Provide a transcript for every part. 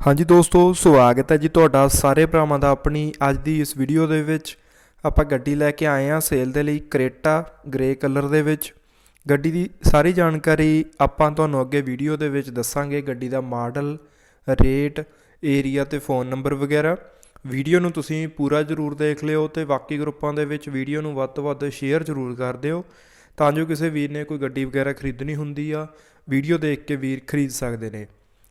ਹਾਂਜੀ ਦੋਸਤੋ, ਸਵਾਗਤ ਹੈ ਜੀ ਤੁਹਾਡਾ ਸਾਰੇ ਭਰਾਵਾਂ ਦਾ ਆਪਣੀ ਅੱਜ ਦੀ ਇਸ ਵੀਡੀਓ ਦੇ ਵਿੱਚ। ਆਪਾਂ ਗੱਡੀ ਲੈ ਕੇ ਆਏ ਹਾਂ ਸੇਲ ਦੇ ਲਈ ਕਰੇਟਾ ਗ੍ਰੇ ਕਲਰ ਦੇ ਵਿੱਚ। ਗੱਡੀ ਦੀ ਸਾਰੀ ਜਾਣਕਾਰੀ ਆਪਾਂ ਤੁਹਾਨੂੰ ਅੱਗੇ ਵੀਡੀਓ ਦੇ ਵਿੱਚ ਦੱਸਾਂਗੇ। ਗੱਡੀ ਦਾ ਮਾਡਲ ਰੇਟ ਏਰੀਆ ਤੇ ਫੋਨ ਨੰਬਰ ਵਗੈਰਾ। ਵੀਡੀਓ ਨੂੰ ਤੁਸੀਂ ਪੂਰਾ ਜ਼ਰੂਰ ਦੇਖ ਲਿਓ ਤੇ ਬਾਕੀ ਗਰੁੱਪਾਂ ਦੇ ਵਿੱਚ ਵੀਡੀਓ ਨੂੰ ਵੱਧ ਤੋਂ ਵੱਧ ਸ਼ੇਅਰ ਜ਼ਰੂਰ ਕਰ ਦਿਓ। ਤਾਂ ਜੋ ਕਿਸੇ ਵੀਰ ਨੇ ਕੋਈ ਗੱਡੀ ਵਗੈਰਾ ਖਰੀਦਣੀ ਹੁੰਦੀ ਆ ਵੀਡੀਓ ਦੇਖ ਕੇ ਵੀਰ ਖਰੀਦ ਸਕਦੇ ਨੇ।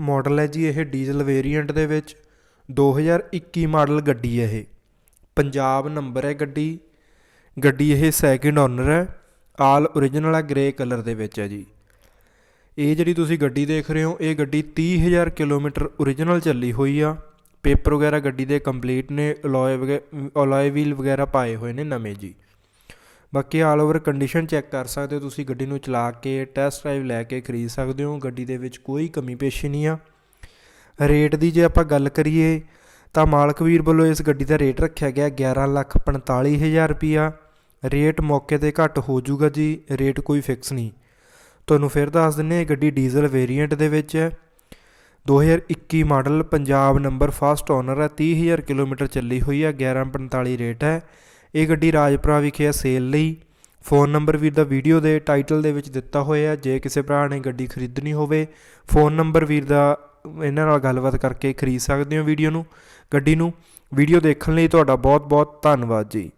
ਮਾਡਲ ਹੈ ਜੀ ਇਹ ਡੀਜ਼ਲ ਵੇਰੀਐਂਟ ਦੇ ਵਿੱਚ। 2021 ਮਾਡਲ ਗੱਡੀ ਹੈ ਇਹ। ਪੰਜਾਬ ਨੰਬਰ ਹੈ ਗੱਡੀ। ਗੱਡੀ ਇਹ ਸੈਕਿੰਡ ਓਨਰ ਹੈ। ਆਲ origignal ਹੈ ਗ੍ਰੇ ਕਲਰ ਦੇ ਵਿੱਚ ਹੈ ਜੀ। ਇਹ ਜਿਹੜੀ ਤੁਸੀਂ ਗੱਡੀ ਦੇਖ ਰਹੇ ਹੋ, ਇਹ ਗੱਡੀ 30000 ਕਿਲੋਮੀਟਰ origignal ਚੱਲੀ ਹੋਈ ਆ। ਪੇਪਰ ਵਗੈਰਾ ਗੱਡੀ ਦੇ ਕੰਪਲੀਟ ਨੇ ਅਲੋਏ ਵਗੈਰਾ ਅਲੋਏ ਵੀਲ ਵਗੈਰਾ ਪਾਏ ਹੋਏ ਨੇ ਨਵੇਂ ਜੀ। ਬਾਕੀ ਆਲ ਓਵਰ ਕੰਡੀਸ਼ਨ ਚੈੱਕ ਕਰ ਸਕਦੇ ਹੋ ਤੁਸੀਂ, ਗੱਡੀ ਨੂੰ ਚਲਾ ਕੇ ਟੈਸਟ ਡਰਾਈਵ ਲੈ ਕੇ ਖਰੀਦ ਸਕਦੇ ਹੋ, ਗੱਡੀ ਦੇ ਵਿੱਚ ਕੋਈ ਕਮੀ ਪੇਸ਼ੀ ਨਹੀਂ ਆ। ਰੇਟ ਦੀ ਜੇ ਆਪਾਂ ਗੱਲ ਕਰੀਏ, ਤਾਂ ਮਾਲਕ ਵੀਰ ਵੱਲੋਂ ਇਸ ਗੱਡੀ ਦਾ ਰੇਟ ਰੱਖਿਆ ਗਿਆ 1145000 ਰੁਪਿਆ ਰੇਟ ਮੌਕੇ ਤੇ ਘੱਟ ਹੋ ਜਾਊਗਾ ਜੀ ਰੇਟ ਕੋਈ ਫਿਕਸ ਨਹੀਂ। ਤੁਹਾਨੂੰ ਫਿਰ ਦੱਸ ਦਿੰਨੇ ਇਹ ਗੱਡੀ ਡੀਜ਼ਲ ਵੇਰੀਐਂਟ ਦੇ ਵਿੱਚ ਹੈ। 2021 model, Punjab number first owner ਹੈ 30000 ਕਿਲੋਮੀਟਰ ਚੱਲੀ ਹੋਈ ਹੈ 1145 ਰੇਟ ਹੈ। ਇਹ ਗੱਡੀ ਰਾਜਪੁਰਾ ਵਿਖੇ ਹੈ ਸੇਲ ਲਈ। ਫੋਨ ਨੰਬਰ ਵੀਰ ਦਾ ਵੀਡੀਓ ਦੇ ਟਾਈਟਲ ਦੇ ਵਿੱਚ ਦਿੱਤਾ ਹੋਇਆ ਜੇ ਕਿਸੇ ਭਰਾ ਨੇ ਗੱਡੀ ਖਰੀਦਣੀ ਹੋਵੇ, ਫੋਨ ਨੰਬਰ ਵੀਰ ਦਾ ਇਹਨਾਂ ਨਾਲ ਗੱਲਬਾਤ ਕਰਕੇ ਖਰੀਦ ਸਕਦੇ ਹੋ ਵੀਡੀਓ ਨੂੰ, ਗੱਡੀ ਨੂੰ। ਵੀਡੀਓ ਦੇਖਣ ਲਈ ਤੁਹਾਡਾ ਬਹੁਤ ਬਹੁਤ ਧੰਨਵਾਦ ਜੀ।